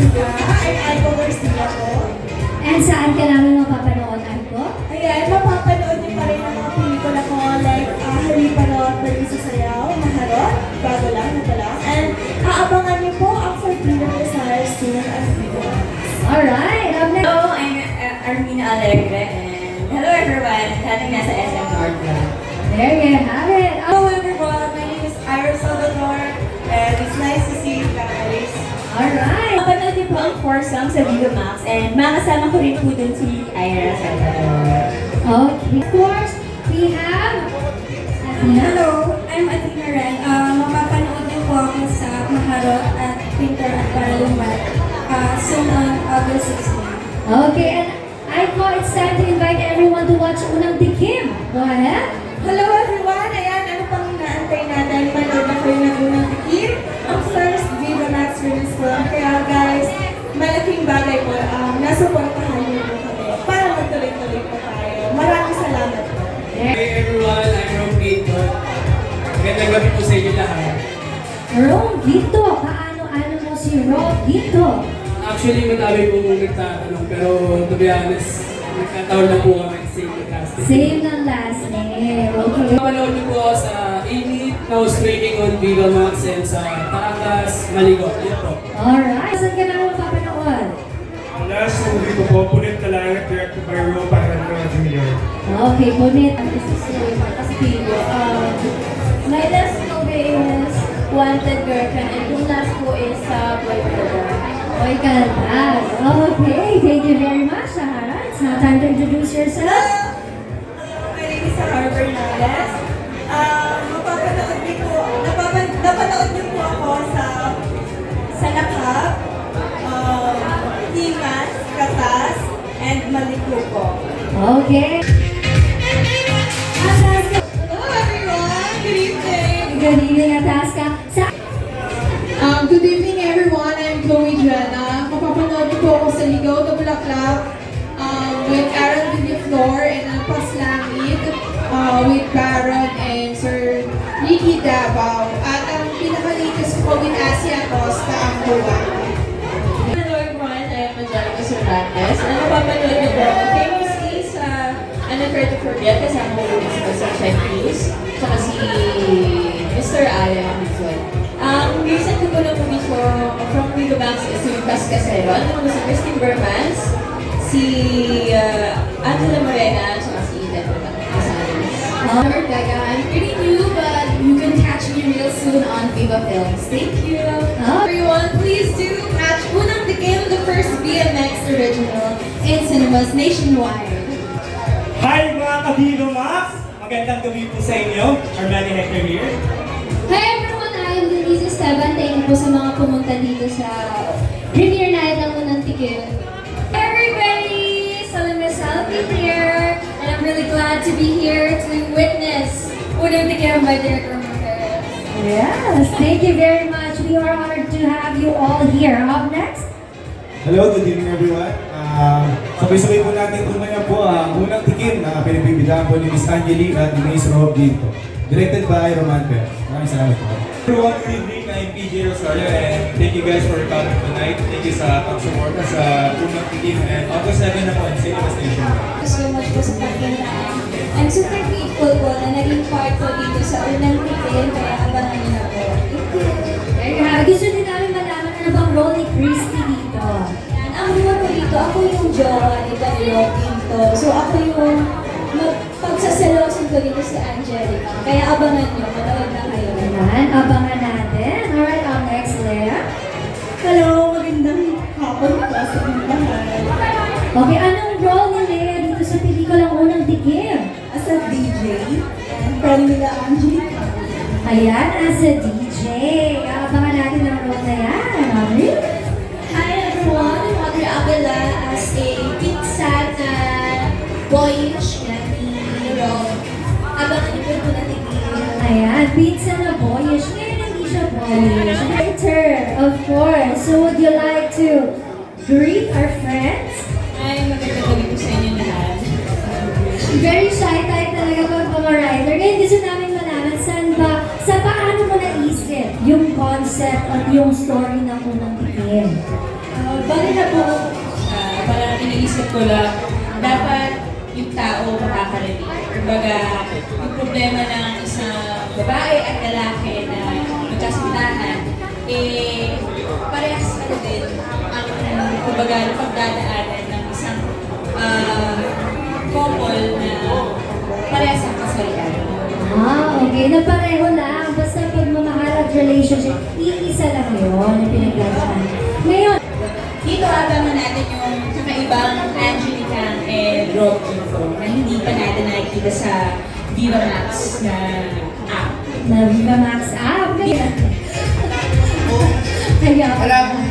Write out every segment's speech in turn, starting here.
Garcia. I'm Aiko Garcia po. And saan ka namin mapapanood, Arko? Ayan, mapapanood niyo pa rin ang mga pelikula ko like uh, Halipanot, Berisa Sayaw, Maharot, bago lang, lang. And aabangan niyo po ang Fortuna Rizal soon as Viva. Alright, up next. Hello, I'm uh, Armina Alegre and hello everyone. Kating nasa SM Northland. There you have Mapanood niyo po ang foursome sa Viva Max and makasama ko rin po dun si Ira Salvador. Okay. Of course, we have. Hello, I'm Athena Ren. Uh, mapapanood niyo po ako sa Maharot at Pinter at Paralumat uh, soon on August 16. Okay, and I thought it's time to invite everyone to watch Unang Tikim. Go ahead. Hello everyone! Actually, madami pong nagtatanong pero to be honest, nagkataon lang po kami sa inyo casting. Same ng last name. Okay. Mapanood niyo po ako sa Init, now streaming on Viva Max and sa Tarangas, Maligo. Yan po. Alright. Saan ka namin mapapanood? Ang last movie ko po, Punit Talangat, directed by Ro Parano Jr. Okay, punit. This is Louie Castillo. Um, my last movie is Wanted Girlfriend and yung last po is sa Boyfriend. Oy, kaldas. Okay, thank you very much, Sahara. It's now time to introduce yourself. My name is Sahar Bernales. Um, mapapanood niyo po, napapan, napanood niyo po ako sa sa Nakap, um, Himas, Katas, and Malikuko. Okay. Angelica Cervantes. And mapapanood niyo po famously sa Ano Fair to Forget kasama ko rin sa Sunshine Cruise. Tsaka si Mr. Aya Visual. Ang recent ko po na movie from, from Viva Max is yung Cascasero. Ano mo si Christine Bermans, si uh, Angela Morena, tsaka si Eden Gonzalez. Oh, Ortega. I'm pretty new, but you can catch me real soon on Viva Films. Thank you. oh, Everyone, please do catch Unang The first BMX original in cinemas nationwide. Hi mga ka-Viva Max! Magandang gabi po sa inyo. Armani Hector here. Hi everyone, I am Denise Esteban. Thank you po sa mga pumunta dito sa premiere night ng Unang Tikim. Everybody, Salome Salvi here, and I'm really glad to be here to witness Unang Tikim by Derek Ramirez. yes. Thank you very much. We are honored to have you all here. Up next, Hello, good evening everyone. Uh, sabay-sabay po natin tumaya po ang unang tikim na pinagbibidahan po ni Miss Angeli at ni Miss Rob dito. Directed by Roman Perez. Maraming salamat po. Everyone, good evening. I'm PJ Rosario and thank you guys for coming tonight. Thank you sa pag-suporta sa Unang Tikim and August 7 na po in Cinema Station. Thank you so much po sa pagpunta. I'm super grateful po na naging part po dito sa unang tikim, kaya abangan niyo na po. Thank you. Gusto din namin malaman ano bang role ni Christy dito, ako yung jowa ni Danilo Pinto. So ako yung magpagsaselosin ko dito si Angelica. Kaya abangan niyo, manood na kayo. To greet our friends? Ay, magandang gabi po sa inyo lahat. Very shy type talaga pag mga writer. Ngayon gusto namin malaman saan ba, sa paano mo naisip yung concept at yung story ng unang tikim? Um, Bakit na po? Ah, parang iniisip ko lang, dapat yung tao makaka-relate. Kumbaga, yung problema ng isang babae at lalaki na magkasintahan, eh, kumbaga, pagdadaanan ng isang ah, couple na parehas ang kasalanan. Ah, okay. Na pareho lang. Basta pagmamahal at relationship, iisa lang yun ang pinagdadaan. Ngayon, Dito abangan natin yung kakaibang Angelica and Rob Info na hindi pa natin nakikita sa Viva Max na app. na Viva Max app. Kaya, Alam mo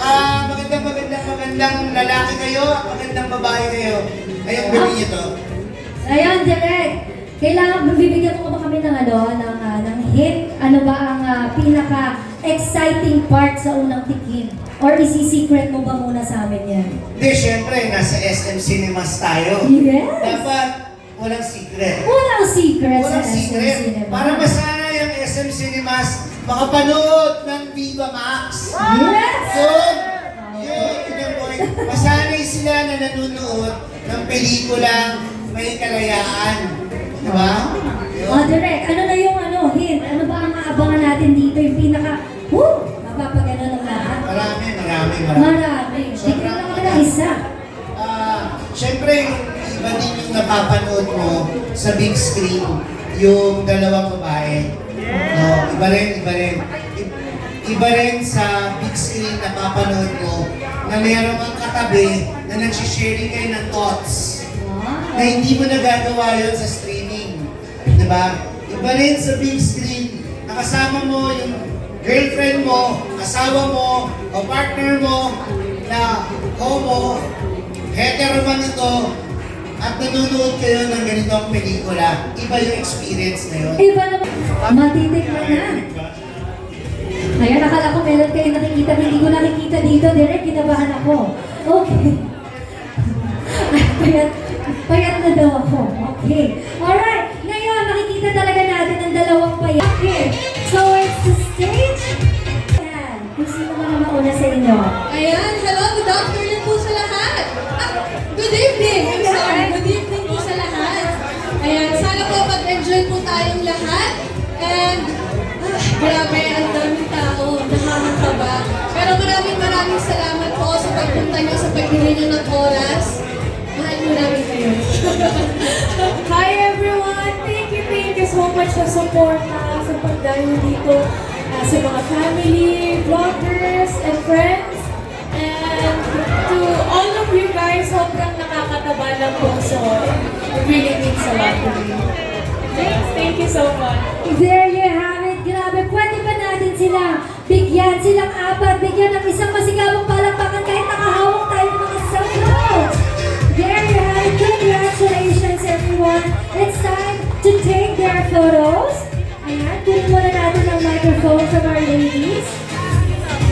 Ah, magandang magandang magandang lalaki kayo, magandang babae kayo. Ayun, gawin niyo to. Ayan, direct. Kailangan, bibigyan mo ba kami ng ano, ng, ah, ng hint? Ano ba ang ah, pinaka-exciting part sa unang tikim? Or isi-secret mo ba muna sa amin yan? Hindi, syempre, nasa SM Cinemas tayo. Yes! Dapat walang secret. Walang secret Walang sa SM secret. Cinema. Para masanay ang SM Cinemas, makapanood ng Viva Max. Yes! So, yun, yun point. Masanay sila na nanonood ng pelikulang may kalayaan. Diba? Yun. Oh, direct. Ano na yung ano, hint? Ano ba ang aabangan natin dito? Yung pinaka, whoo! Mapapagano ng lahat? Marami, marami, marami. Marami. Bigyan lang ako ng isa. Ah, Siyempre, yung iba din yung napapanood mo sa big screen, yung dalawang babae. No, iba rin, iba rin. Iba rin sa big screen napapanood mo na meron kang katabi na nagsisharing kayo ng thoughts na hindi mo nagagawa yun sa streaming. Di ba? Iba rin sa big screen, nakasama mo yung girlfriend mo, asawa mo, o partner mo na homo, hetero man ito, nanonood kayo ng ganitong pelikula. Iba yung experience na yun. Iba naman. Matitikman na. Ayan, nakala ko meron kayo nakikita. Hindi ko nakikita dito. Direct, kinabahan ako. Okay. Ay, payat, payat na daw ako. Okay. Alright. Nyo, sa pagbili nyo ng oras. Mahal mo namin kayo. Hi everyone! Thank you, thank you so much sa support na sa pagdayo dito ah, sa mga family, vloggers, and friends. And to all of you guys, sobrang nakakataba ng puso. It really means a lot to me. Thanks, thank you so much. There you have it. Grabe, pwede ba natin sila bigyan, silang apat, bigyan ng isang masigabong photos. Ayan, kunin muna natin ang microphone from our ladies.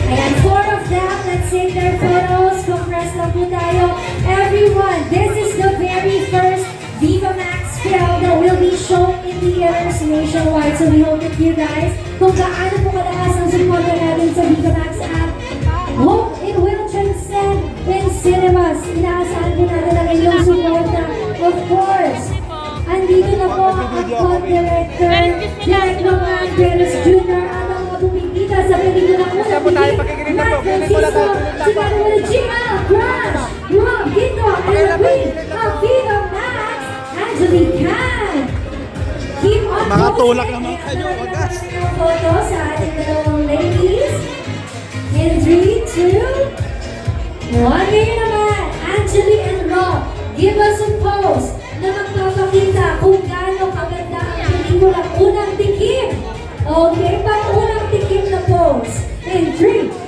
Ayan, four of them. Let's take their photos. Congrats lang po tayo. Everyone, this is the very first Viva Max film that will be shown in theaters nationwide. So we hope that you guys, kung gaano po kalakas ang suporta natin sa Viva Max app, hope it will transcend in cinemas. Inaasahan po natin ang inyong suporta. Of course, andito na po ang actor director, Direk Roman Perez Jr. ang mga bumibita sa pelikula ko na Mark Francisco, mo na Gina, Crush, Rob Gito, and the Queen of Viva Max, Angelique Can. Keep on Mga posting. tulak naman kayo, wagas. mga photo sa ating dalawang ladies. In 3, 2, 1. Ngayon naman, Angelique and Rob, give us a pose na magpapakita kung gaano kaganda ang pelikulang unang tikim. Okay, pang unang tikim na pose. In 3,